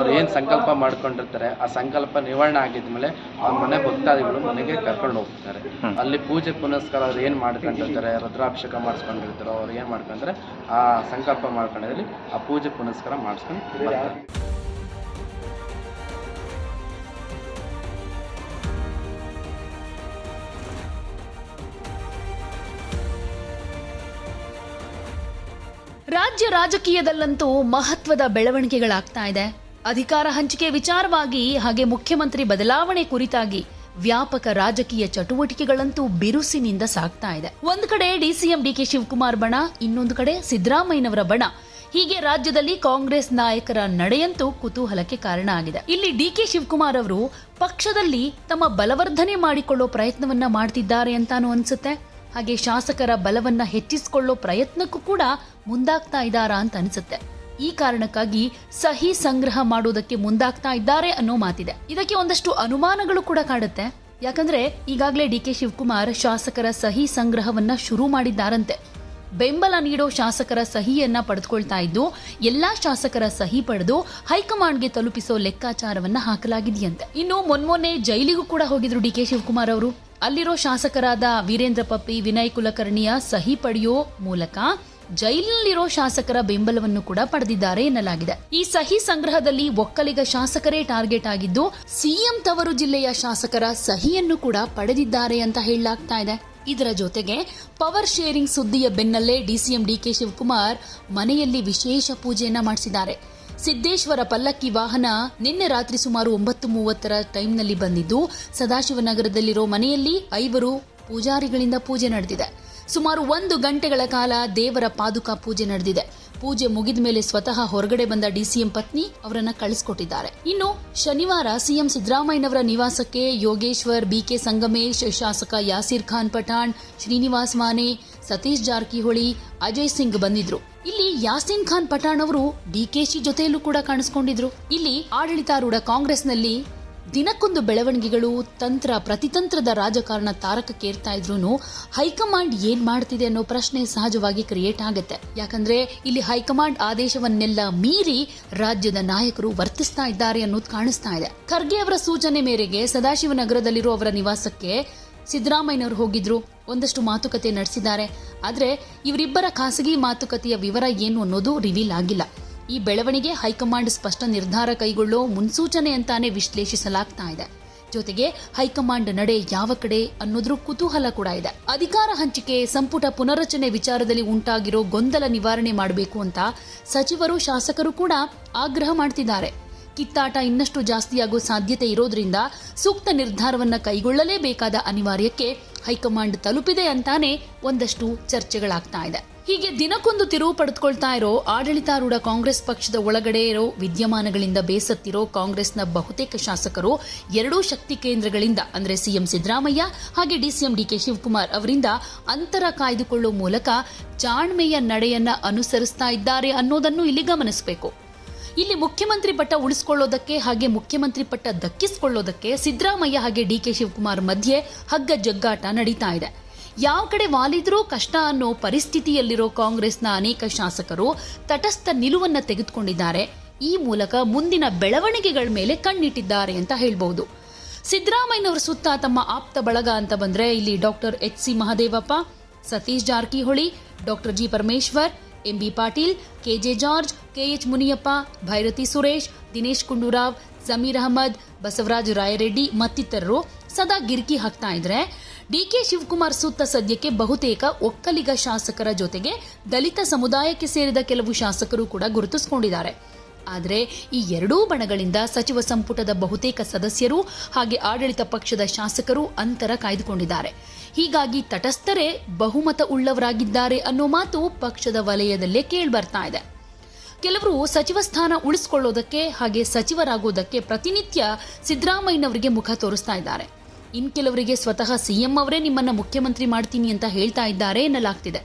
ಅವ್ರು ಏನು ಸಂಕಲ್ಪ ಮಾಡ್ಕೊಂಡಿರ್ತಾರೆ, ಆ ಸಂಕಲ್ಪ ನಿವಾರಣೆ ಆಗಿದ್ಮೇಲೆ ಅವ್ರ ಮನೆ ಭಕ್ತಾದಿಗಳು ಮನೆಗೆ ಕರ್ಕೊಂಡು ಹೋಗ್ತಾರೆ. ಅಲ್ಲಿ ಪೂಜೆ ಪುನಸ್ಕಾರ ಅವ್ರು ಏನು ಮಾಡ್ಕೊಂಡಿರ್ತಾರೆ, ರುದ್ರಾಭಿಷೇಕ ಮಾಡಿಸ್ಕೊಂಡಿರ್ತಾರೋ, ಅವ್ರು ಏನು ಮಾಡ್ಕೊಂಡ್ರೆ ಆ ಸಂಕಲ್ಪ ಮಾಡ್ಕೊಂಡಿದ್ರೆ ಆ ಪೂಜೆ ಪುನಸ್ಕಾರ ಮಾಡಿಸ್ಕೊಂಡು ಬರ್ತಾರೆ. ರಾಜ್ಯ ರಾಜಕೀಯದಲ್ಲಂತೂ ಮಹತ್ವದ ಬೆಳವಣಿಗೆಗಳಾಗ್ತಾ ಇದೆ. ಅಧಿಕಾರ ಹಂಚಿಕೆ ವಿಚಾರವಾಗಿ ಹಾಗೆ ಮುಖ್ಯಮಂತ್ರಿ ಬದಲಾವಣೆ ಕುರಿತಾಗಿ ವ್ಯಾಪಕ ರಾಜಕೀಯ ಚಟುವಟಿಕೆಗಳಂತೂ ಬಿರುಸಿನಿಂದ ಸಾಗ್ತಾ ಇದೆ. ಒಂದು ಕಡೆ ಡಿಸಿಎಂ ಡಿಕೆ ಶಿವಕುಮಾರ್ ಬಣ, ಇನ್ನೊಂದು ಕಡೆ ಸಿದ್ದರಾಮಯ್ಯನವರ ಬಣ. ಹೀಗೆ ರಾಜ್ಯದಲ್ಲಿ ಕಾಂಗ್ರೆಸ್ ನಾಯಕರ ನಡೆಯಂತೂ ಕುತೂಹಲಕ್ಕೆ ಕಾರಣ ಆಗಿದೆ. ಇಲ್ಲಿ ಡಿಕೆ ಶಿವಕುಮಾರ್ ಅವರು ಪಕ್ಷದಲ್ಲಿ ತಮ್ಮ ಬಲವರ್ಧನೆ ಮಾಡಿಕೊಳ್ಳೋ ಪ್ರಯತ್ನವನ್ನ ಮಾಡ್ತಿದ್ದಾರೆ ಅಂತಾನೂ ಅನ್ಸುತ್ತೆ. ಹಾಗೆ ಶಾಸಕರ ಬಲವನ್ನ ಹೆಚ್ಚಿಸಿಕೊಳ್ಳೋ ಪ್ರಯತ್ನಕ್ಕೂ ಕೂಡ ಮುಂದಾಗ್ತಾ ಇದ್ದಾರಾ ಅಂತ ಅನ್ಸುತ್ತೆ. ಈ ಕಾರಣಕ್ಕಾಗಿ ಸಹಿ ಸಂಗ್ರಹ ಮಾಡೋದಕ್ಕೆ ಮುಂದಾಗ್ತಾ ಇದ್ದಾರೆ ಅನ್ನೋ ಮಾತಿದೆ. ಇದಕ್ಕೆ ಒಂದಷ್ಟು ಅನುಮಾನಗಳು ಕೂಡ ಕಾಡುತ್ತೆ. ಯಾಕಂದ್ರೆ ಈಗಾಗಲೇ ಡಿ ಕೆ ಶಿವಕುಮಾರ್ ಶಾಸಕರ ಸಹಿ ಸಂಗ್ರಹವನ್ನ ಶುರು ಮಾಡಿದ್ದಾರಂತೆ. ಬೆಂಬಲ ನೀಡೋ ಶಾಸಕರ ಸಹಿಯನ್ನ ಪಡೆದುಕೊಳ್ತಾ ಇದ್ದು, ಎಲ್ಲಾ ಶಾಸಕರ ಸಹಿ ಪಡೆದು ಹೈಕಮಾಂಡ್ಗೆ ತಲುಪಿಸೋ ಲೆಕ್ಕಾಚಾರವನ್ನ ಹಾಕಲಾಗಿದೆಯಂತೆ. ಇನ್ನು ಮೊನ್ಮೊನ್ನೆ ಜೈಲಿಗೂ ಕೂಡ ಹೋಗಿದ್ರು ಡಿ ಕೆ ಶಿವಕುಮಾರ್ ಅವರು. ಅಲ್ಲಿರೋ ಶಾಸಕರಾದ ವೀರೇಂದ್ರ ಪಪ್ಪಿ, ವಿನಯ್ ಕುಲಕರ್ಣಿಯ ಸಹಿ ಪಡೆಯೋ ಮೂಲಕ ಜೈಲಿನಲ್ಲಿರೋ ಶಾಸಕರ ಬೆಂಬಲವನ್ನು ಕೂಡ ಪಡೆದಿದ್ದಾರೆ ಎನ್ನಲಾಗಿದೆ. ಈ ಸಹಿ ಸಂಗ್ರಹದಲ್ಲಿ ಒಕ್ಕಲಿಗ ಶಾಸಕರೇ ಟಾರ್ಗೆಟ್ ಆಗಿದ್ದು, ಸಿಎಂ ತವರು ಜಿಲ್ಲೆಯ ಶಾಸಕರ ಸಹಿಯನ್ನು ಕೂಡ ಪಡೆದಿದ್ದಾರೆ ಅಂತ ಹೇಳಲಾಗ್ತಾ ಇದೆ. ಇದರ ಜೊತೆಗೆ ಪವರ್ ಶೇರಿಂಗ್ ಸುದ್ದಿಯ ಬೆನ್ನಲ್ಲೇ ಡಿಸಿಎಂ ಡಿಕೆ ಶಿವಕುಮಾರ್ ಮನೆಯಲ್ಲಿ ವಿಶೇಷ ಪೂಜೆಯನ್ನ ಮಾಡಿಸಿದ್ದಾರೆ. ಸಿದ್ದೇಶ್ವರ ಪಲ್ಲಕ್ಕಿ ವಾಹನ ನಿನ್ನೆ ರಾತ್ರಿ ಸುಮಾರು ಒಂಬತ್ತು ಮೂವತ್ತರ ಟೈಮ್ನಲ್ಲಿ ಬಂದಿದ್ದು, ಸದಾಶಿವನಗರದಲ್ಲಿರೋ ಮನೆಯಲ್ಲಿ ಐವರು ಪೂಜಾರಿಗಳಿಂದ ಪೂಜೆ ನಡೆದಿದೆ. ಸುಮಾರು ಒಂದು ಗಂಟೆಗಳ ಕಾಲ ದೇವರ ಪಾದುಕಾ ಪೂಜೆ ನಡೆದಿದೆ. ಪೂಜೆ ಮುಗಿದ ಮೇಲೆ ಸ್ವತಃ ಹೊರಗಡೆ ಬಂದ ಡಿಸಿಎಂ ಪತ್ನಿ ಅವರನ್ನ ಕಳಿಸ್ಕೊಟ್ಟಿದ್ದಾರೆ. ಇನ್ನು ಶನಿವಾರ ಸಿಎಂ ಸಿದ್ದರಾಮಯ್ಯನವರ ನಿವಾಸಕ್ಕೆ ಯೋಗೇಶ್ವರ್, ಬಿಕೆ ಸಂಗಮೇಶ್, ಶಾಸಕ ಯಾಸೀರ್ ಖಾನ್ ಪಠಾಣ್, ಶ್ರೀನಿವಾಸ್ ಮಾನೆ, ಸತೀಶ್ ಜಾರಕಿಹೊಳಿ, ಅಜಯ್ ಸಿಂಗ್ ಬಂದಿದ್ರು. ಇಲ್ಲಿ ಯಾಸೀನ್ ಖಾನ್ ಪಠಾಣ್ ಅವರು ಡಿಕೆಶಿ ಜೊತೆಯಲ್ಲೂ ಕೂಡ ಕಾಣಿಸ್ಕೊಂಡಿದ್ರು. ಇಲ್ಲಿ ಆಡಳಿತಾರೂಢ ಕಾಂಗ್ರೆಸ್ನಲ್ಲಿ ದಿನಕ್ಕೊಂದು ಬೆಳವಣಿಗೆಗಳು ತಂತ್ರ, ಪ್ರತಿತಂತ್ರದ ರಾಜಕಾರಣ ತಾರಕಕ್ಕೇರ್ತಾ ಇದ್ರು ಹೈಕಮಾಂಡ್ ಏನ್ ಮಾಡ್ತಿದೆ ಅನ್ನೋ ಪ್ರಶ್ನೆ ಸಹಜವಾಗಿ ಕ್ರಿಯೇಟ್ ಆಗುತ್ತೆ. ಯಾಕಂದ್ರೆ ಇಲ್ಲಿ ಹೈಕಮಾಂಡ್ ಆದೇಶವನ್ನೆಲ್ಲ ಮೀರಿ ರಾಜ್ಯದ ನಾಯಕರು ವರ್ತಿಸ್ತಾ ಇದ್ದಾರೆ ಅನ್ನೋದು ಕಾಣಿಸ್ತಾ ಇದೆ. ಖರ್ಗೆ ಅವರ ಸೂಚನೆ ಮೇರೆಗೆ ಸದಾಶಿವನಗರದಲ್ಲಿರುವ ಅವರ ನಿವಾಸಕ್ಕೆ ಸಿದ್ದರಾಮಯ್ಯನವರು ಹೋಗಿದ್ರು. ಒಂದಷ್ಟು ಮಾತುಕತೆ ನಡೆಸಿದ್ದಾರೆ. ಆದ್ರೆ ಇವರಿಬ್ಬರ ಖಾಸಗಿ ಮಾತುಕತೆಯ ವಿವರ ಏನು ಅನ್ನೋದು ರಿವೀಲ್ ಆಗಿಲ್ಲ. ಈ ಬೆಳವಣಿಗೆ ಹೈಕಮಾಂಡ್ ಸ್ಪಷ್ಟ ನಿರ್ಧಾರ ಕೈಗೊಳ್ಳೋ ಮುನ್ಸೂಚನೆ ಅಂತಾನೆ ವಿಶ್ಲೇಷಿಸಲಾಗ್ತಾ ಇದೆ. ಜೊತೆಗೆ ಹೈಕಮಾಂಡ್ ನಡೆ ಯಾವ ಕಡೆ ಅನ್ನೋದ್ರ ಕುತೂಹಲ ಕೂಡ ಇದೆ. ಅಧಿಕಾರ ಹಂಚಿಕೆ, ಸಂಪುಟ ಪುನರಚನೆ ವಿಚಾರದಲ್ಲಿ ಉಂಟಾಗಿರೋ ಗೊಂದಲ ನಿವಾರಣೆ ಮಾಡಬೇಕು ಅಂತ ಸಚಿವರು, ಶಾಸಕರು ಕೂಡ ಆಗ್ರಹ ಮಾಡ್ತಿದ್ದಾರೆ. ಕಿತ್ತಾಟ ಇನ್ನಷ್ಟು ಜಾಸ್ತಿಯಾಗೋ ಸಾಧ್ಯತೆ ಇರೋದ್ರಿಂದ ಸೂಕ್ತ ನಿರ್ಧಾರವನ್ನ ಕೈಗೊಳ್ಳಲೇಬೇಕಾದ ಅನಿವಾರ್ಯಕ್ಕೆ ಹೈಕಮಾಂಡ್ ತಲುಪಿದೆ ಅಂತಾನೆ ಒಂದಷ್ಟು ಚರ್ಚೆಗಳಾಗ್ತಾ ಇದೆ. ಹೀಗೆ ದಿನಕ್ಕೊಂದು ತಿರುವು ಪಡೆದುಕೊಳ್ತಾ ಇರೋ ಆಡಳಿತಾರೂಢ ಕಾಂಗ್ರೆಸ್ ಪಕ್ಷದ ಒಳಗಡೆ ಇರೋ ವಿದ್ಯಮಾನಗಳಿಂದ ಬೇಸತ್ತಿರೋ ಕಾಂಗ್ರೆಸ್ನ ಬಹುತೇಕ ಶಾಸಕರು ಎರಡೂ ಶಕ್ತಿ ಕೇಂದ್ರಗಳಿಂದ, ಅಂದರೆ ಸಿಎಂ ಸಿದ್ದರಾಮಯ್ಯ ಹಾಗೆ ಡಿಸಿಎಂ ಡಿಕೆ ಶಿವಕುಮಾರ್ ಅವರಿಂದ ಅಂತರ ಕಾಯ್ದುಕೊಳ್ಳುವ ಮೂಲಕ ಚಾಣ್ಮೆಯ ನಡೆಯನ್ನ ಅನುಸರಿಸ್ತಾ ಇದ್ದಾರೆ ಅನ್ನೋದನ್ನು ಇಲ್ಲಿ ಗಮನಿಸಬೇಕು. ಇಲ್ಲಿ ಮುಖ್ಯಮಂತ್ರಿ ಪಟ್ಟ ಉಳಿಸ್ಕೊಳ್ಳೋದಕ್ಕೆ ಹಾಗೆ ಮುಖ್ಯಮಂತ್ರಿ ಪಟ್ಟ ದಕ್ಕಿಸಿಕೊಳ್ಳೋದಕ್ಕೆ ಸಿದ್ದರಾಮಯ್ಯ ಹಾಗೆ ಡಿಕೆ ಶಿವಕುಮಾರ್ ಮಧ್ಯೆ ಹಗ್ಗ ಜಗ್ಗಾಟ ನಡೀತಾ ಇದೆ. ಯಾವ ಕಡೆ ವಾಲಿದ್ರೂ ಕಷ್ಟ ಅನ್ನೋ ಪರಿಸ್ಥಿತಿಯಲ್ಲಿರೋ ಕಾಂಗ್ರೆಸ್ನ ಅನೇಕ ಶಾಸಕರು ತಟಸ್ಥ ನಿಲುವನ್ನ ತೆಗೆದುಕೊಂಡಿದ್ದಾರೆ. ಈ ಮೂಲಕ ಮುಂದಿನ ಬೆಳವಣಿಗೆಗಳ ಮೇಲೆ ಕಣ್ಣಿಟ್ಟಿದ್ದಾರೆ ಅಂತ ಹೇಳ್ಬೋದು ಸಿದ್ದರಾಮಯ್ಯನವರ ಸುತ್ತ ತಮ್ಮ ಆಪ್ತ ಬಳಗ ಅಂತ ಬಂದ್ರೆ ಇಲ್ಲಿ doctor H C Mahadevappa, Satish Jarkiholi, doctor G Parameshwar, M B Patil KJ George KH Muniyappa, Byrathi Suresh, Dinesh Gundurao, Sameer Ahmed, Basavaraj Rayareddy ಮತ್ತಿತರರು ಸದಾ ಗಿರ್ಕಿ ಹಾಕ್ತಾ ಇದ್ರೆ ಡಿಕೆ ಶಿವಕುಮಾರ್ ಸುತ್ತ ಸದ್ಯಕ್ಕೆ ಬಹುತೇಕ ಒಕ್ಕಲಿಗ ಶಾಸಕರ ಜೊತೆಗೆ ದಲಿತ ಸಮುದಾಯಕ್ಕೆ ಸೇರಿದ ಕೆಲವು ಶಾಸಕರು ಕೂಡ ಗುರುತಿಸಿಕೊಂಡಿದ್ದಾರೆ. ಆದರೆ ಈ ಎರಡೂ ಬಣಗಳಿಂದ ಸಚಿವ ಸಂಪುಟದ ಬಹುತೇಕ ಸದಸ್ಯರು ಹಾಗೆ ಆಡಳಿತ ಪಕ್ಷದ ಶಾಸಕರು ಅಂತರ ಕಾಯ್ದುಕೊಂಡಿದ್ದಾರೆ. ಹೀಗಾಗಿ ತಟಸ್ಥರೇ ಬಹುಮತ ಉಳ್ಳವರಾಗಿದ್ದಾರೆ ಅನ್ನೋ ಮಾತು ಪಕ್ಷದ ವಲಯದಲ್ಲೇ ಕೇಳ್ಬರ್ತಾ ಇದೆ. ಕೆಲವರು ಸಚಿವ ಸ್ಥಾನ ಉಳಿಸಿಕೊಳ್ಳೋದಕ್ಕೆ ಹಾಗೆ ಸಚಿವರಾಗೋದಕ್ಕೆ ಪ್ರತಿನಿತ್ಯ ಸಿದ್ದರಾಮಯ್ಯನವರಿಗೆ ಮುಖ ತೋರಿಸ್ತಾ ಇದ್ದಾರೆ. ಇನ್ ಕೆಲವರಿಗೆ ಸ್ವತಃ ಸಿಎಂ ಅವರೇ ನಿಮ್ಮನ್ನು ಮುಖ್ಯಮಂತ್ರಿ ಮಾಡ್ತೀನಿ ಅಂತ ಹೇಳ್ತಾ ಇದ್ದಾರೆ ಎನ್ನಲಾಗ್ತಿದೆ.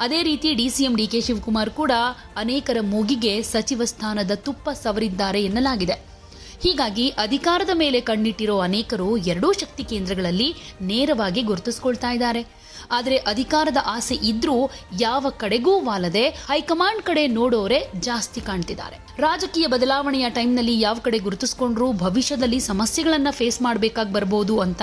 ಅದೇ ರೀತಿ ಡಿಸಿಎಂ ಡಿಕೆ ಶಿವಕುಮಾರ್ ಕೂಡ ಅನೇಕರ ಮೂಗಿಗೆ ಸಚಿವ ಸ್ಥಾನದ ತುಪ್ಪ ಸವರಿದ್ದಾರೆ ಎನ್ನಲಾಗಿದೆ. ಹೀಗಾಗಿ ಅಧಿಕಾರದ ಮೇಲೆ ಕಣ್ಣಿಟ್ಟಿರೋ ಅನೇಕರು ಎರಡೂ ಶಕ್ತಿ ಕೇಂದ್ರಗಳಲ್ಲಿ ನೇರವಾಗಿ ಗುರುತಿಸ್ಕೊಳ್ತಾ ಇದ್ದಾರೆ. ಆದರೆ ಅಧಿಕಾರದ ಆಸೆ ಇದ್ರೂ ಯಾವ ಕಡೆಗೂ ವಾಲದೆ ಹೈಕಮಾಂಡ್ ಕಡೆ ನೋಡೋರೆ ಜಾಸ್ತಿ ಕಾಣ್ತಿದ್ದಾರೆ. ರಾಜಕೀಯ ಬದಲಾವಣೆಯ ಟೈಮ್ನಲ್ಲಿ ಯಾವ ಕಡೆ ಗುರುತಿಸ್ಕೊಂಡ್ರೂ ಭವಿಷ್ಯದಲ್ಲಿ ಸಮಸ್ಯೆಗಳನ್ನ ಫೇಸ್ ಮಾಡಬೇಕಾಗಿ ಬರ್ಬೋದು ಅಂತ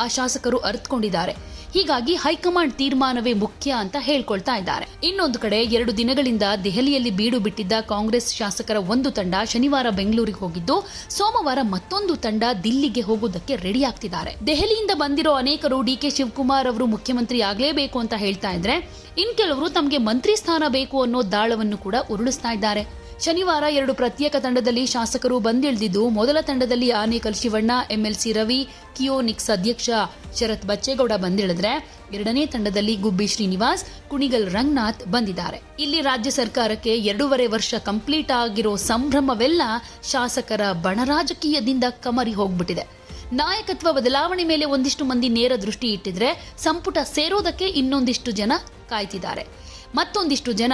ಆ ಶಾಸಕರು ಅರ್ಥಕೊಂಡಿದ್ದಾರೆ ಹೀಗಾಗಿ ಹೈಕಮಾಂಡ್ ತೀರ್ಮಾನವೇ ಮುಖ್ಯ ಅಂತ ಹೇಳ್ಕೊಳ್ತಾ ಇದ್ದಾರೆ. ಇನ್ನೊಂದು ಕಡೆ ಎರಡು ದಿನಗಳಿಂದ ದೆಹಲಿಯಲ್ಲಿ ಬೀಡು ಬಿಟ್ಟಿದ್ದ ಕಾಂಗ್ರೆಸ್ ಶಾಸಕರ ಒಂದು ತಂಡ ಶನಿವಾರ ಬೆಂಗಳೂರಿಗೆ ಹೋಗಿದ್ದು, ಸೋಮವಾರ ಮತ್ತೊಂದು ತಂಡ ದಿಲ್ಲಿಗೆ ಹೋಗೋದಕ್ಕೆ ರೆಡಿ ಆಗ್ತಿದ್ದಾರೆ ದೆಹಲಿಯಿಂದ ಬಂದಿರೋ ಅನೇಕರು ಡಿ ಕೆ ಶಿವಕುಮಾರ್ ಅವರು ಮುಖ್ಯಮಂತ್ರಿ ಆಗಲೇಬೇಕು ಅಂತ ಹೇಳ್ತಾ ಇದ್ರೆ, ಇನ್ ಕೆಲವರು ತಮಗೆ ಮಂತ್ರಿ ಸ್ಥಾನ ಬೇಕು ಅನ್ನೋ ದಾಳವನ್ನು ಕೂಡ ಉರುಳಿಸ್ತಾ ಇದ್ದಾರೆ. ಶನಿವಾರ ಎರಡು ಪ್ರತ್ಯೇಕ ತಂಡದಲ್ಲಿ ಶಾಸಕರು ಬಂದಿಳಿದಿದ್ದು, ಮೊದಲ ತಂಡದಲ್ಲಿ ಆನೇಕಲ್ ಶಿವಣ್ಣ ಎಂಎಲ್ಸಿ ರವಿ ಕಿಯೋನಿಕ್ಸ್ ಅಧ್ಯಕ್ಷ ಶರತ್ ಬಚ್ಚೇಗೌಡ ಬಂದಿಳಿದ್ರೆ ಎರಡನೇ ತಂಡದಲ್ಲಿ ಗುಬ್ಬಿ ಶ್ರೀನಿವಾಸ್, ಕುಣಿಗಲ್ ರಂಗನಾಥ್ ಬಂದಿದ್ದಾರೆ. ಇಲ್ಲಿ ರಾಜ್ಯ ಸರ್ಕಾರಕ್ಕೆ ಎರಡೂವರೆ ವರ್ಷ ಕಂಪ್ಲೀಟ್ ಆಗಿರೋ ಸಂಭ್ರಮವೆಲ್ಲ ಶಾಸಕರ ಬಣರಾಜಕೀಯದಿಂದ ಕಮರಿ ಹೋಗ್ಬಿಟ್ಟಿದೆ. ನಾಯಕತ್ವ ಬದಲಾವಣೆ ಮೇಲೆ ಒಂದಿಷ್ಟು ಮಂದಿ ನೇರ ದೃಷ್ಟಿ ಇಟ್ಟಿದ್ರೆ ಸಂಪುಟ ಸೇರೋದಕ್ಕೆ ಇನ್ನೊಂದಿಷ್ಟು ಜನ ಕಾಯ್ತಿದ್ದಾರೆ. ಮತ್ತೊಂದಿಷ್ಟು ಜನ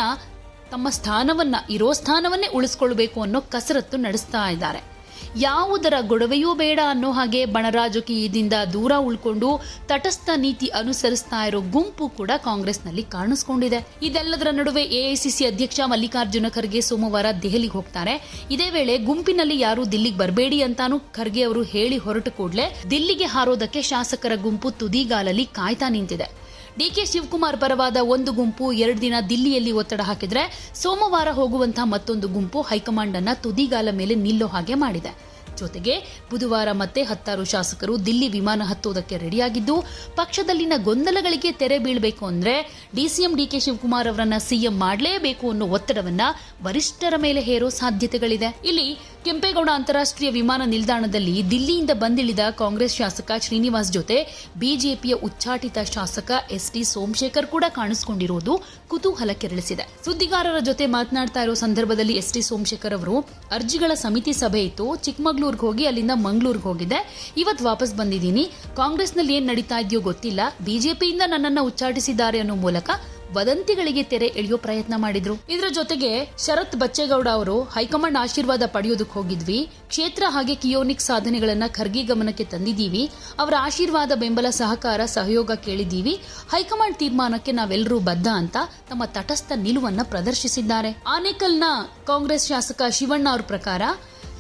ತಮ್ಮ ಸ್ಥಾನವನ್ನ, ಇರೋ ಸ್ಥಾನವನ್ನೇ ಉಳಿಸ್ಕೊಳ್ಬೇಕು ಅನ್ನೋ ಕಸರತ್ತು ನಡೆಸ್ತಾ ಇದ್ದಾರೆ. ಯಾವುದರ ಗೊಡವೆಯೂ ಬೇಡ ಅನ್ನೋ ಹಾಗೆ ಬಣರಾಜಕೀಯದಿಂದ ದೂರ ಉಳ್ಕೊಂಡು ತಟಸ್ಥ ನೀತಿ ಅನುಸರಿಸ್ತಾ ಇರೋ ಗುಂಪು ಕೂಡ ಕಾಂಗ್ರೆಸ್ನಲ್ಲಿ ಕಾಣಿಸ್ಕೊಂಡಿದೆ. ಇದೆಲ್ಲದರ ನಡುವೆ ಎಐಸಿಸಿ ಅಧ್ಯಕ್ಷ ಮಲ್ಲಿಕಾರ್ಜುನ ಖರ್ಗೆ ಸೋಮವಾರ ದೆಹಲಿಗೆ ಹೋಗ್ತಾರೆ. ಇದೇ ವೇಳೆ ಗುಂಪಿನಲ್ಲಿ ಯಾರು ದಿಲ್ಲಿಗೆ ಬರಬೇಡಿ ಅಂತಾನೂ ಖರ್ಗೆ ಅವರು ಹೇಳಿ ಹೊರಟು ಕೂಡಲೇ ದಿಲ್ಲಿಗೆ ಹಾರೋದಕ್ಕೆ ಶಾಸಕರ ಗುಂಪು ತುದಿಗಾಲಲ್ಲಿ ಕಾಯ್ತಾ ನಿಂತಿದೆ. ಡಿಕೆ ಶಿವಕುಮಾರ್ ಪರವಾದ ಒಂದು ಗುಂಪು ಎರಡು ದಿನ ದಿಲ್ಲಿಯಲ್ಲಿ ಒತ್ತಡ ಹಾಕಿದ್ರೆ ಸೋಮವಾರ ಹೋಗುವಂತಹ ಮತ್ತೊಂದು ಗುಂಪು ಹೈಕಮಾಂಡ್ ಅನ್ನ ತುದಿಗಾಲ ಮೇಲೆ ನಿಲ್ಲೋ ಹಾಗೆ ಮಾಡಿದೆ. ಜೊತೆಗೆ ಬುಧವಾರ ಮತ್ತೆ ಹತ್ತಾರು ಶಾಸಕರು ದಿಲ್ಲಿ ವಿಮಾನ ಹತ್ತೋದಕ್ಕೆ ರೆಡಿಯಾಗಿದ್ದು, ಪಕ್ಷದಲ್ಲಿನ ಗೊಂದಲಗಳಿಗೆ ತೆರೆ ಬೀಳಬೇಕು ಅಂದ್ರೆ ಡಿಸಿಎಂ ಡಿಕೆ ಶಿವಕುಮಾರ್ ಅವರನ್ನ ಸಿಎಂ ಮಾಡಲೇಬೇಕು ಅನ್ನೋ ಒತ್ತಡವನ್ನ ವರಿಷ್ಠರ ಮೇಲೆ ಹೇರೋ ಸಾಧ್ಯತೆಗಳಿದೆ. ಇಲ್ಲಿ ಕೆಂಪೇಗೌಡ ಅಂತಾರಾಷ್ಟ್ರೀಯ ವಿಮಾನ ನಿಲ್ದಾಣದಲ್ಲಿ ದಿಲ್ಲಿಯಿಂದ ಬಂದಿಳಿದ ಕಾಂಗ್ರೆಸ್ ಶಾಸಕ ಶ್ರೀನಿವಾಸ್ ಜೊತೆ ಬಿಜೆಪಿಯ ಉಚ್ಚಾಟಿತ ಶಾಸಕ ಎಸ್ ಟಿ ಸೋಮಶೇಖರ್ ಕೂಡ ಕಾಣಿಸಿಕೊಂಡಿರುವುದು ಕುತೂಹಲ ಕೆರಳಿಸಿದೆ. ಸುದ್ದಿಗಾರರ ಜೊತೆ ಮಾತನಾಡ್ತಾ ಇರೋ ಸಂದರ್ಭದಲ್ಲಿ ಎಸ್ ಟಿ ಸೋಮಶೇಖರ್ ಅವರು, ಅರ್ಜಿಗಳ ಸಮಿತಿ ಸಭೆ ಇತ್ತು. ಚಿಕ್ಕಮಗಳೂರಿಗೆ ಹೋಗಿ ಅಲ್ಲಿಂದ ಮಂಗಳೂರಿಗೆ ಹೋಗಿದ್ದೆ. ಇವತ್ತು ವಾಪಸ್ ಬಂದಿದ್ದೀನಿ. ಕಾಂಗ್ರೆಸ್ನಲ್ಲಿ ಏನು ನಡೀತಾ ಇದೆಯೋ ಗೊತ್ತಿಲ್ಲ. ಬಿಜೆಪಿಯಿಂದ ನನ್ನನ್ನು ಉಚ್ಚಾಟಿಸಿದ್ದಾರೆ ಅನ್ನೋ ಮೂಲಕ ವದಂತಿಗಳಿಗೆ ತೆರೆ ಎಳೆಯೋ ಪ್ರಯತ್ನ ಮಾಡಿದ್ರು. ಇದರ ಜೊತೆಗೆ ಶರತ್ ಬಚ್ಚೇಗೌಡ ಅವರು ಹೈಕಮಾಂಡ್ ಆಶೀರ್ವಾದ ಪಡೆಯೋದಕ್ಕೆ ಹೋಗಿದ್ವಿ. ಕ್ಷೇತ್ರ ಹಾಗೆ ಕಿಯೋನಿಕ್ ಸಾಧನೆಗಳನ್ನ ಖರ್ಗಿ ಗಮನಕ್ಕೆ ತಂದಿದ್ದೀವಿ. ಅವರ ಆಶೀರ್ವಾದ, ಬೆಂಬಲ, ಸಹಕಾರ, ಸಹಯೋಗ ಕೇಳಿದ್ದೀವಿ. ಹೈಕಮಾಂಡ್ ತೀರ್ಮಾನಕ್ಕೆ ನಾವೆಲ್ಲರೂ ಬದ್ಧ ಅಂತ ತಮ್ಮ ತಟಸ್ಥ ನಿಲುವನ್ನ ಪ್ರದರ್ಶಿಸಿದ್ದಾರೆ. ಆನೇಕಲ್ನ ಕಾಂಗ್ರೆಸ್ ಶಾಸಕ ಶಿವಣ್ಣ ಅವ್ರ ಪ್ರಕಾರ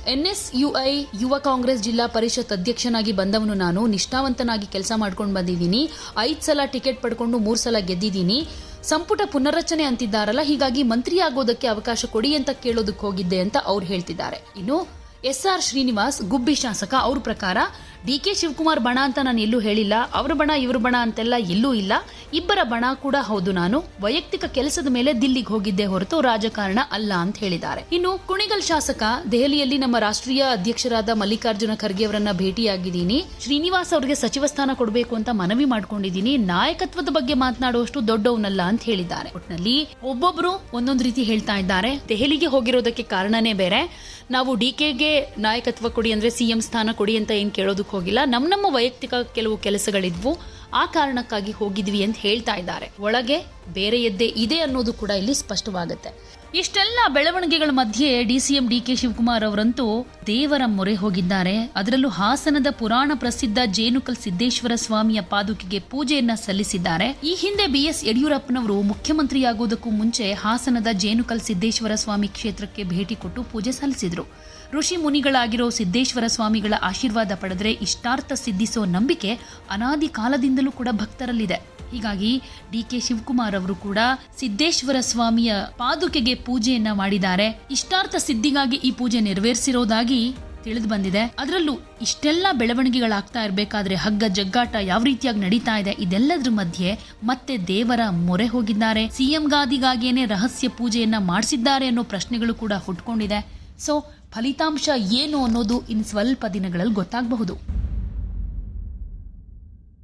ಎನ್ಎಸ್ಯುಐ ಯುವ ಕಾಂಗ್ರೆಸ್ ಜಿಲ್ಲಾ ಪರಿಷತ್ ಅಧ್ಯಕ್ಷನಾಗಿ ಬಂದವನು ನಾನು. ನಿಷ್ಠಾವಂತನಾಗಿ ಕೆಲಸ ಮಾಡ್ಕೊಂಡು ಬಂದಿದ್ದೀನಿ. ಐದು ಸಲ ಟಿಕೆಟ್ ಪಡ್ಕೊಂಡು ಮೂರು ಸಲ ಗೆದ್ದಿದ್ದೀನಿ. ಸಂಪುಟ ಪುನರ್ರಚನೆ ಅಂತಿದ್ದಾರಲ್ಲ, ಹೀಗಾಗಿ ಮಂತ್ರಿ ಆಗೋದಕ್ಕೆ ಅವಕಾಶ ಕೊಡಿ ಅಂತ ಕೇಳೋದಕ್ಕೆ ಹೋಗಿದ್ದೆ ಅಂತ ಅವ್ರು ಹೇಳ್ತಿದ್ದಾರೆ. ಇನ್ನು ಎಸ್ ಆರ್ ಶ್ರೀನಿವಾಸ್ ಗುಬ್ಬಿ ಶಾಸಕ ಅವ್ರ ಪ್ರಕಾರ ಡಿ ಕೆ ಶಿವಕುಮಾರ್ ಬಣ ಅಂತ ನಾನು ಎಲ್ಲೂ ಹೇಳಿಲ್ಲ. ಅವರ ಬಣ, ಇವ್ರ ಬಣ ಅಂತೆಲ್ಲ ಎಲ್ಲೂ ಇಲ್ಲ. ಇಬ್ಬರ ಬಣ ಕೂಡ ಹೌದು ನಾನು. ವೈಯಕ್ತಿಕ ಕೆಲಸದ ಮೇಲೆ ದಿಲ್ಲಿಗೆ ಹೋಗಿದ್ದೆ ಹೊರತು ರಾಜಕಾರಣ ಅಲ್ಲ ಅಂತ ಹೇಳಿದ್ದಾರೆ. ಇನ್ನು ಕುಣಿಗಲ್ ಶಾಸಕ, ದೆಹಲಿಯಲ್ಲಿ ನಮ್ಮ ರಾಷ್ಟ್ರೀಯ ಅಧ್ಯಕ್ಷರಾದ ಮಲ್ಲಿಕಾರ್ಜುನ ಖರ್ಗೆ ಅವರನ್ನ ಭೇಟಿಯಾಗಿದ್ದೀನಿ. ಶ್ರೀನಿವಾಸ್ ಅವರಿಗೆ ಸಚಿವ ಸ್ಥಾನ ಕೊಡಬೇಕು ಅಂತ ಮನವಿ ಮಾಡ್ಕೊಂಡಿದ್ದೀನಿ. ನಾಯಕತ್ವದ ಬಗ್ಗೆ ಮಾತನಾಡುವಷ್ಟು ದೊಡ್ಡವನಲ್ಲ ಅಂತ ಹೇಳಿದ್ದಾರೆ. ಒಟ್ನಲ್ಲಿ ಒಬ್ಬೊಬ್ರು ಒಂದೊಂದು ರೀತಿ ಹೇಳ್ತಾ ಇದ್ದಾರೆ. ದೆಹಲಿಗೆ ಹೋಗಿರೋದಕ್ಕೆ ಕಾರಣನೇ ಬೇರೆ. ನಾವು ಡಿ ಕೆಗೆ ನಾಯಕತ್ವ ಕೊಡಿ ಅಂದ್ರೆ ಸಿಎಂ ಸ್ಥಾನ ಕೊಡಿ ಅಂತ ಏನ್ ಕೇಳೋದಕ್ಕೆ ಹೋಗಿಲ್ಲ. ನಮ್ಮ ನಮ್ಮ ವೈಯಕ್ತಿಕ ಕೆಲವು ಕೆಲಸಗಳಿದ್ವು. ಆ ಕಾರಣಕ್ಕಾಗಿ ಹೋಗಿದ್ವಿ ಅಂತ ಹೇಳ್ತಾ ಇದ್ದಾರೆ. ಒಳಗೆ ಬೇರೆಯದ್ದೇ ಇದೆ ಅನ್ನೋದು ಕೂಡ ಇಲ್ಲಿ ಸ್ಪಷ್ಟವಾಗುತ್ತೆ. ಇಷ್ಟೆಲ್ಲ ಬೆಳವಣಿಗೆಗಳ ಮಧ್ಯೆ D C M D K Shivakumar ಅವರಂತೂ ದೇವರ ಮೊರೆ ಹೋಗಿದ್ದಾರೆ. ಅದರಲ್ಲೂ ಹಾಸನದ ಪುರಾಣ ಪ್ರಸಿದ್ಧ ಜೇನುಕಲ್ ಸಿದ್ದೇಶ್ವರ ಸ್ವಾಮಿಯ ಪಾದುಕೆಗೆ ಪೂಜೆಯನ್ನ ಸಲ್ಲಿಸಿದ್ದಾರೆ. ಈ ಹಿಂದೆ ಬಿ ಎಸ್ ಯಡಿಯೂರಪ್ಪನವರು ಮುಖ್ಯಮಂತ್ರಿಯಾಗುವುದಕ್ಕೂ ಮುಂಚೆ ಹಾಸನದ ಜೇನುಕಲ್ ಸಿದ್ದೇಶ್ವರ ಸ್ವಾಮಿ ಕ್ಷೇತ್ರಕ್ಕೆ ಭೇಟಿ ಕೊಟ್ಟು ಪೂಜೆ ಸಲ್ಲಿಸಿದ್ರು. ಋಷಿ ಮುನಿಗಳಾಗಿರೋ ಸಿದ್ದೇಶ್ವರ ಸ್ವಾಮಿಗಳ ಆಶೀರ್ವಾದ ಪಡೆದರೆ ಇಷ್ಟಾರ್ಥ ಸಿದ್ಧಿಸೋ ನಂಬಿಕೆ ಅನಾದಿ ಕಾಲದಿಂದಲೂ ಕೂಡ ಭಕ್ತರಲ್ಲಿದೆ. ಹೀಗಾಗಿ ಡಿ ಕೆ ಶಿವಕುಮಾರ್ ಅವರು ಕೂಡ ಸಿದ್ದೇಶ್ವರ ಸ್ವಾಮಿಯ ಪಾದುಕೆಗೆ ಪೂಜೆಯನ್ನ ಮಾಡಿದ್ದಾರೆ. ಇಷ್ಟಾರ್ಥ ಸಿದ್ಧಿಗಾಗಿ ಈ ಪೂಜೆ ನೆರವೇರಿಸಿರೋದಾಗಿ ತಿಳಿದು ಬಂದಿದೆ ಅದರಲ್ಲೂ ಇಷ್ಟೆಲ್ಲ ಬೆಳವಣಿಗೆಗಳಾಗ್ತಾ ಇರಬೇಕಾದ್ರೆ ಹಗ್ಗ ಜಗ್ಗಾಟ ಯಾವ ರೀತಿಯಾಗಿ ನಡೀತಾ ಇದೆ, ಇದೆಲ್ಲದ್ರ ಮಧ್ಯೆ ಮತ್ತೆ ದೇವರ ಮೊರೆ ಹೋಗಿದ್ದಾರೆ. ಸಿಎಂ ಗಾದಿಗಾಗಿಯೇ ರಹಸ್ಯ ಪೂಜೆಯನ್ನ ಮಾಡಿಸಿದ್ದಾರೆ ಅನ್ನೋ ಪ್ರಶ್ನೆಗಳು ಕೂಡ ಹುಟ್ಕೊಂಡಿದೆ. ಸೊ ಫಲಿತಾಂಶ ಏನು ಅನ್ನೋದು ಇನ್ನು ಸ್ವಲ್ಪ ದಿನಗಳಲ್ಲಿ ಗೊತ್ತಾಗಬಹುದು.